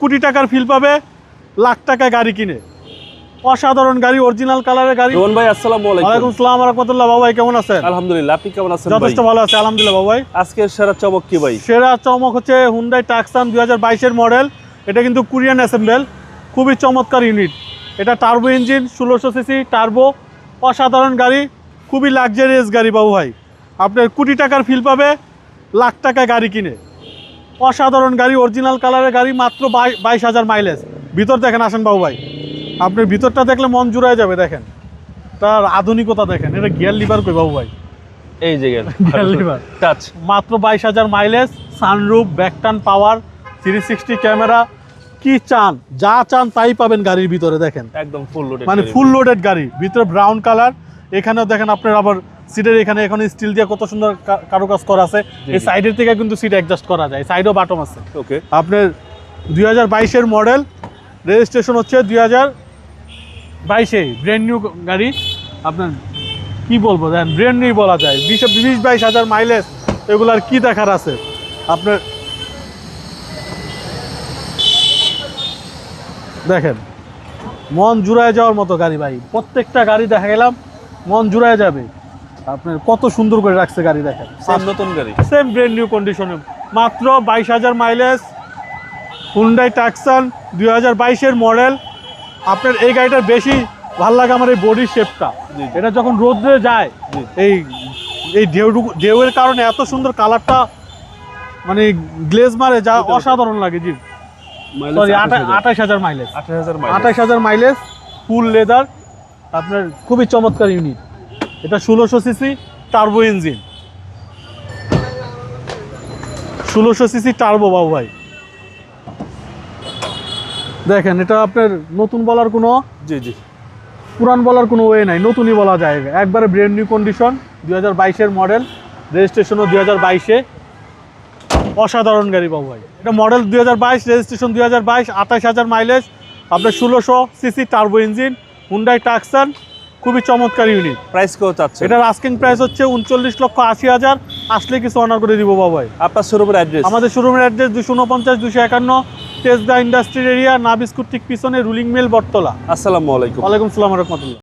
কোটি টাকার ফিল পাবে লাখ টাকায় গাড়ি কিনে। অসাধারণ গাড়ি অরিজিনাল কালারের গাড়ি। রোহন ভাই আসসালামু ওয়ালাইকুম আলাইকুম সালাম রহমতুল্লাহ বাবাই কেমন আছেন? আলহামদুলিল্লাহ আপনি কেমন আছেন ভাই? যথেষ্ট ভালো আছে আলহামদুলিল্লাহ বাবাই আজকের সেরা চমক কি ভাই? সেরা চমক হচ্ছে হুন্ডাই টাক্সান দুই হাজার বাইশের মডেল এটা কিন্তু কোরিয়ান অ্যাসেম্বল খুবই চমৎকার ইউনিট এটা টার্বো ইঞ্জিন ষোলোশো সিসি টার্বো অসাধারণ গাড়ি খুবই লাক্সারিয়াস গাড়ি বাবু ভাই। আপনার কোটি টাকার ফিল পাবে লাখ টাকায় গাড়ি কিনে। অসাধারণ গাড়ি অরিজিনাল কালারের গাড়ি মাত্র বাই- বাইশ হাজার মাইলেজ ভিতর দেখেন আসেন বাবু ভাই। আপনি ভিতরটা দেখলে মন জুড়ায় যাবে দেখেন। তার আধুনিকতা দেখেন এটা গিয়ার লিভার কই বাবু ভাই? এই যে গিয়ার লিভার টাচ মাত্র বাইশ হাজার মাইলেজ সানরুফ ব্যাকটান পাওয়ার থ্রি সিক্সটি ক্যামেরা কি চান যা চান তাই পাবেন গাড়ির ভিতরে দেখেন। একদম ফুল লোডেড মানে ফুল লোডেড গাড়ি ভিতরে ব্রাউন কালার এখানেও দেখেন আপনার আবার সিটের এখানে এখন স্টিল দিয়ে কত সুন্দর কারুকাজ করা আছে। এই সাইডের থেকে কিন্তু সিট অ্যাডজাস্ট করা যায়। সাইডও বাটম আছে। ওকে আপনার দুই হাজার বাইশের মডেল রেজিস্ট্রেশন হচ্ছে দুই হাজার বাইশে। ব্র্যান্ড নিউ গাড়ি। আপনার কি বলব দেন ব্র্যান্ড নিউ বলা যায়। বিশ বিশ বাইশ হাজার মাইলেজ এগুলার কি দেখার আছে? আপনার দেখেন মন জুড়ায় যাওয়ার মতো গাড়ি ভাই। প্রত্যেকটা গাড়ি দেখা গেলাম মন জুড়ায় যাবে। আপনার কত সুন্দর করে রাখছে গাড়ি দেখেন। সেম নতুন গাড়ি। সেম ব্র্যান্ড নিউ কন্ডিশনে মাত্র বাইশ হাজার মাইলেজ হুন্ডাই টাকসান দুই হাজার বাইশের মডেল আপনার এই গাড়িটার বেশি ভালো লাগে আমার এই বডির শেপটা। এটা যখন রোদ্রে যায় এই এই ঢেউটুকু ঢেউয়ের কারণে এত সুন্দর কালারটা মানে গ্লেজ মারে যা অসাধারণ লাগে জি। সরি হাজার। মাইলেজ আঠাশ হাজার মাইলেজ আঠাশ হাজার মাইলেজ ফুল লেদার আপনার খুবই চমৎকার ইউনিট এটা ষোলোশো সিসি টার্বো ইঞ্জিন। ষোলোশো সিসি টার্বো বাবু ভাই। দেখেন এটা আপনার নতুন বলার কোনো জি জি। পুরান বলার কোনো ওয়ে নাই নতুনই বলা যায়। একবারে ব্র্যান্ড নিউ কন্ডিশন দুই হাজার বাইশের মডেল রেজিস্ট্রেশনও দুই হাজার বাইশে। অসাধারণ গাড়ি বাবু ভাই। এটা মডেল দুই হাজার বাইশ রেজিস্ট্রেশন দুই হাজার বাইশ আঠাশ হাজার মাইলেজ আপনার ষোলোশো CC turbo engine Hyundai Tucson খুবই চমৎকার ইউনিট প্রাইস কত চাচ্ছে এটার আস্কিং প্রাইস হচ্ছে উনচল্লিশ লক্ষ আশি হাজার। আসলে কিছু অনার করে দিব বাবাই। আপনার শোরুমের অ্যাড্রেস আমাদের শোরুমের অ্যাড্রেস দুশো উনপঞ্চাশ দুশো একান্ন তেজদা ইন্ডাস্ট্রির এরিয়া না বিস্কুট ঠিক পিছনে রুলিং মেল বটতলা আসসালামু আলাইকুম। ওয়ালাইকুম সালাম রহমতুল্লাহ।